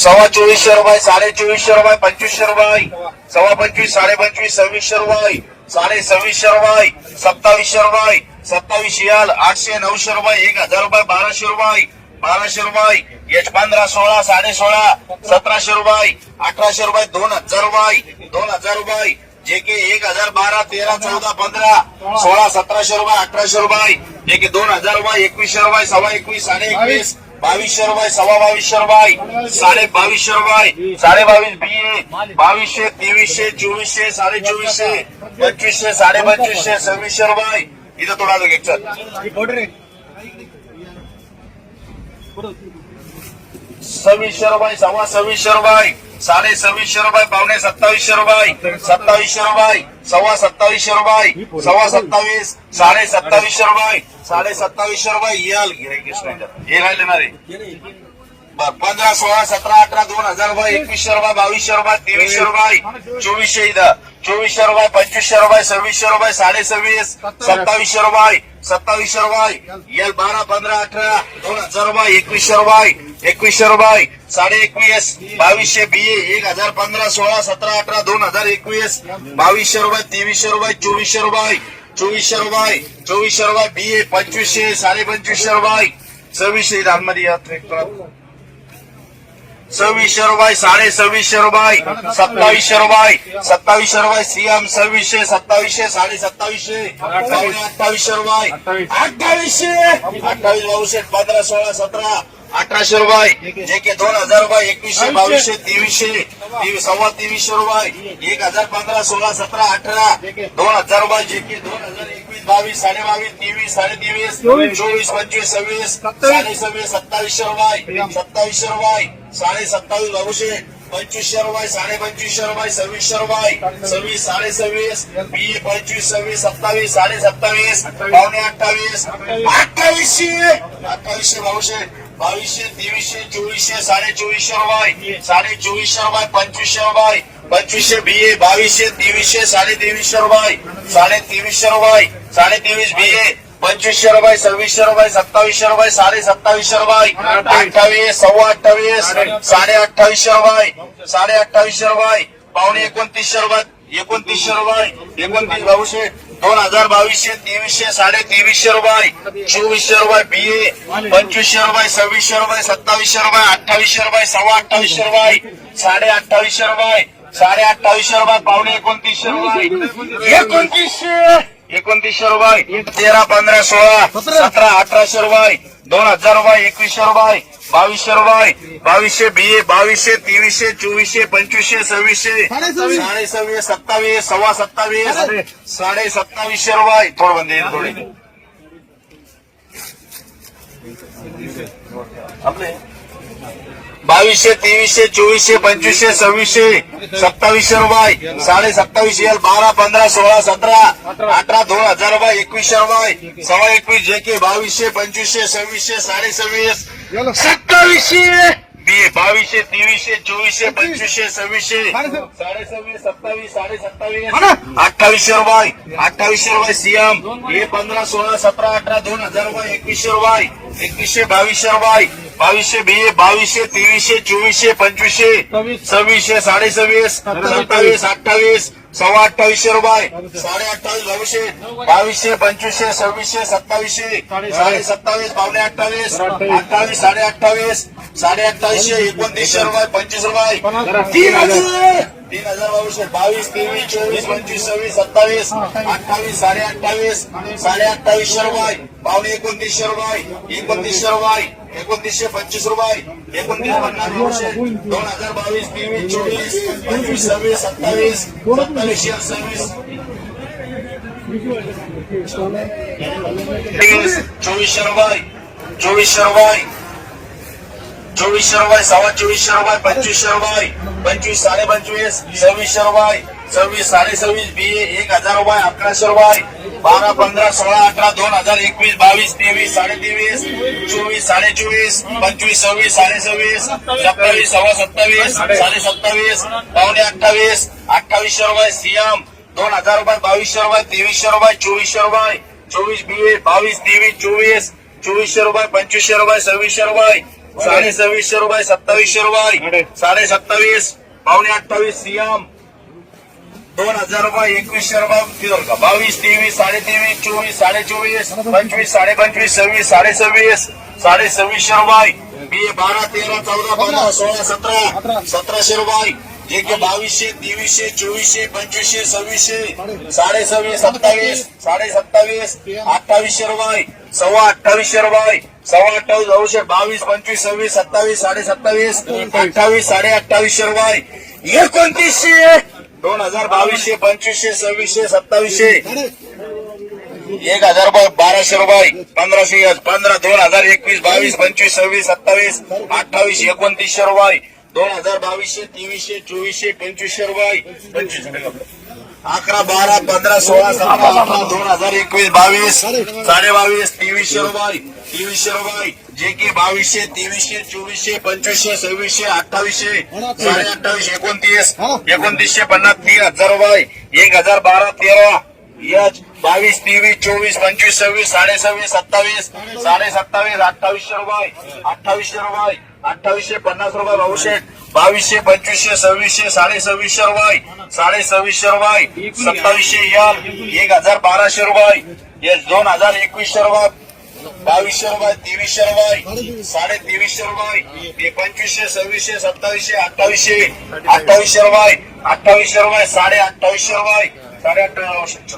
सव्वा चोवीसशे रुपये साडे चोवीसशे रुपये पंचवीसशे रुपये सव्वा पंचवीस साडे पंचवीस सव्वीसशे रुपये साडे सव्वीसशे रुपये सत्तावीसशे रुपये सत्तावीस याल आठशे नऊशे रुपये एक हजार रुपये बाराशे रुपये बाराशे रुपये एच पंधरा सोळा साडे सोळा सतराशे रुपये अठराशे रुपये दोन हजार रुपये. दोन हजार रुपये. जे के एक हजार बारा तेरा चौदा पंधरा सोळा सतराशे रुपये अठराशे रुपये जे के दोन हजार रुपये एकवीसशे रुपये सव्वा एकवीस साडे एकवीस. बावीसशे रुपये सव्वा बावीसशे रुपये साडे बावीसशे रुपये साडे बावीस बी ए बावीसशे तेवीसशे चोवीसशे साडे चोवीसशे पंचवीसशे साडे पंचवीसशे सव्वीसशे रुपये. इथं थोडा एक चल. सव्वीसशे रुपये सव्वा सव्वीसशे रुपये. साडे सव्वीसशे रुपये पावणे सत्तावीसशे रुपये सत्तावीसशे रुपये सव्वा सत्तावीसशे रुपये सव्वा सत्तावीस साडे सत्तावीसशे रुपये साडे सत्तावीसशे रुपये. याल गिरे हे राहिले ना रे? पंधरा सोळा सतरा अठरा दोन हजार रुपये एकवीसशे रुपये बावीसशे रुपये तेवीसशे रुपये चोवीसशे इथं. चोवीसशे रुपये पंचवीसशे रुपये सव्वीसशे रुपये साडे सव्वीस सत्तावीसशे रुपये सत्तावीसशे रुपये. एल बारा पंधरा अठरा दोन हजार रुपये एकवीसशे रुपये एकवीसशे रुपये. साडे एकवीस बावीसशे बी एक हजार पंधरा सोळा सतरा अठरा दोन हजार एकवीस बावीसशे रुपये तेवीसशे रुपये चोवीसशे रुपये चोवीसशे रुपये चोवीसशे रुपये बी ए पंचवीसशे साडे पंचवीसशे रुपये सव्वीसशे धानमध्ये सव्वीसशे रुपये साडे सव्वीसशे रुपये सत्तावीसशे रुपये सत्तावीसशे रुपये सीएम सव्वीसशे सत्तावीसशे साडे सत्तावीसशे अठ्ठावीसशे रुपये अठ्ठावीसशे अठ्ठावीस बावीसशे पंधरा सोळा सतरा अठराशे रुपये. जे के दोन हजार रुपये एकवीसशे बावीसशे तेवीसशे तेवीस सव्वा तेवीसशे रुपये. एक हजार पंधरा सोळा सतरा अठरा. दोन हजार रुपये जे के दोन हजार एकवीस बावीस साडे बावीस तेवीस साडे तेवीस चोवीस पंचवीस सव्वीस साडे सव्वीस सत्तावीसशे रुपये. सत्तावीसशे रुपये साडे सत्तावीस बाबूशे पंचवीसशे रुपये साडे पंचवीसशे रुपये सव्वीसशे रुपये सव्वीस साडे सव्वीस बी पंचवीस सव्वीस सत्तावीस साडे सत्तावीस पावणे अठ्ठावीस अठ्ठावीसशे अठ्ठावीसशे बावीसशे. तेवीसशे चोवीसशे साडे चोवीसशे रुपये साडे चोवीसशे रुपये पंचवीसशे रुपये पंचवीसशे बी ए बावीसशे तेवीसशे साडे तेवीसशे रुपये साडे तेवीसशे रुपये साडे तेवीस बी ए पंचवीसशे रुपये सव्वीसशे रुपये सत्तावीसशे रुपये साडे सत्तावीसशे रुपये अठ्ठावीस सव्वा अठ्ठावीस साडे अठ्ठावीसशे रुपये साडे अठ्ठावीसशे रुपये पावणे एकोणतीसशे रुपये एकोणतीसशे रुपये एकोणतीस बावीसशे दोन हजार बावीसशे तेवीसशे साडे तेवीसशे रुपये चोवीसशे रुपये बी ए पंचवीसशे रुपये सव्वीसशे रुपये सत्तावीसशे रुपये अठ्ठावीसशे रुपये सव्वा अठ्ठावीसशे रुपये साडे अठ्ठावीसशे रुपये साडे अठ्ठावीसशे रुपये पावणे एकोणतीसशे रुपये एकोणतीसशे एकोणतीसशे रुपये तेरा पंधरा सोळा सतरा अठराशे रुपये दोन हजार रुपये एकवीसशे रुपये बावीसशे रुपये बावीसशे बी ए बावीसशे तेवीसशे चोवीसशे पंचवीसशे सव्वीसशे साडे सव्वीस सत्तावीस सव्वा सत्तावीस साडे सत्तावीसशे रुपये थोडं बंद थोडे आपले बावीसशे तेवीसशे चोवीसशे पंचवीसशे सव्वीसशे सत्तावीसशे रुपये. साडे सत्तावीसशे एल बारा पंधरा सोळा सतरा अठरा दोन हजार रुपये एकवीसशे रुपये. सव्वा एकवीस जे के बावीसशे पंचवीसशे सव्वीसशे साडे सव्वीस सत्तावीसशे. बी बावीसशे तेवीसशे चोवीसशे पंचवीसशे सव्वीसशे. साडे सव्वीस सत्तावीस साडे सत्तावीस अठ्ठावीसशे रुपये अठ्ठावीसशे रुपये सीएम. हे पंधरा सोळा सतरा अठरा दोन हजार रुपये एकवीसशे रुपये एकवीसशे बावीसशे रुपये बावीसशे बी ए बावीसशे तेवीसशे चोवीसशे पंचवीसशे. सव्वीसशे साडे सव्वीस सत्तावीस अठ्ठावीस. सव्वा अठ्ठावीसशे रुपये साडे अठ्ठावीस बावीसशे बावीसशे पंचवीसशे सव्वीसशे सत्तावीसशे साडे सत्तावीस पावणे अठ्ठावीस अठ्ठावीस साडे अठ्ठावीस साडे अठ्ठावीसशे एकोणतीसशे रुपये पंचवीस रुपये. तीन हजार! तीन हजार बावीसशे बावीस तेवीस चोवीस पंचवीस सव्वीस सत्तावीस अठ्ठावीस साडे अठ्ठावीस साडे अठ्ठावीसशे रुपये पावणे एकोणतीसशे रुपये एकोणतीसशे रुपये एकोणतीसशे पंचवीस रुपये एकोणतीस पन्नास दोनशे दोन हजार बावीस तेवीस चोवीस पंचवीस सव्वीस सत्तावीस सत्तावीसशे सव्वीस. चोवीसशे रुपये चोवीसशे रुपये चोवीसशे रुपये सव्वा चोवीसशे रुपये पंचवीसशे रुपये पंचवीस साडे पंचवीस सव्वीसशे रुपये सव्वीस साडे सव्वीस बी एक हजार रुपये अकराशे रुपये बारा पंधरा सोळा अठरा दोन हजार एकवीस बावीस तेवीस साडे तेवीस चोवीस साडे चोवीस पंचवीस सव्वीस साडे सव्वीस सत्तावीस सव्वा सत्तावीस साडे सत्तावीस पावणे अठ्ठावीस अठ्ठावीसशे रुपये सीएम दोन हजार रुपये बावीसशे रुपये तेवीसशे रुपये चोवीसशे रुपये चोवीस बी बावीस तेवीस चोवीस चोवीसशे रुपये पंचवीसशे रुपये सव्वीसशे रुपये साडे सव्वीसशे रुपये सत्तावीसशे रुपये. साडे. सत्तावीस पावणे अठ्ठावीस सीएम. दोन हजार रुपये एकवीसशे रुपये बावीस तेवीस साडे तेवीस चोवीस साडे चोवीस पंचवीस साडे पंचवीस सव्वीस साडे सव्वीस साडे सव्वीसशे रुपये. बी बारा तेरा चौदा पंधरा सोळा सतरा सतराशे रुपये. जे की बावीसशे तेवीसशे चोवीसशे पंचवीसशे सव्वीसशे साडे सव्वीस सत्तावीस साडे सत्तावीस अठ्ठावीसशे रुपये सव्वा अठ्ठावीसशे रुपये सव्वा अठ्ठावीस नऊशे बावीस पंचवीस सव्वीस सत्तावीस साडे सत्तावीस अठ्ठावीस साडे अठ्ठावीसशे रुपये. एकोणतीसशे दोन हजार बावीसशे पंचवीसशे सव्वीसशे सत्तावीसशे. एक हजार बाराशे रुपये पंधराशे पंधरा दोन हजार एकवीस बावीस पंचवीस सव्वीस सत्तावीस अठ्ठावीस एकोणतीसशे रुपये. दोन हजार बावीसशे तेवीसशे चोवीसशे पंचवीसशे रुपये पंचवीस अकरा बारा पंधरा सोळा सतरा अठरा दोन हजार एकवीस बावीस. साडे बावीस तेवीसशे रुपये तेवीसशे रुपये जे की बावीसशे तेवीसशे चोवीसशे पंचवीसशे सव्वीसशे अठ्ठावीसशे. साडे अठ्ठावीस एकोणतीस एकोणतीसशे पन्नास तीन हजार रुपये एक हजार बारा तेरा. यच बावीस तेवीस चोवीस पंचवीस सव्वीस साडे सव्वीस सत्तावीस साडे सत्तावीस अठ्ठावीसशे रुपये अठ्ठावीसशे रुपये अठ्ठावीसशे पन्नास रुपये भाऊशेठ बावीसशे पंचवीसशे सव्वीसशे साडे सव्वीसशे रुपये साडे सव्वीसशे रुपये सत्तावीसशे यल एक हजार बाराशे रुपये येस दोन हजार एकवीसशे रुपये बावीसशे रुपये तेवीसशे रुपये साडे तेवीसशे रुपये पंचवीसशे सव्वीसशे सत्तावीसशे अठ्ठावीसशे अठ्ठावीसशे रुपये अठ्ठावीसशे रुपये साडे अठ्ठावीसशे रुपये साडे अठ्ठावीस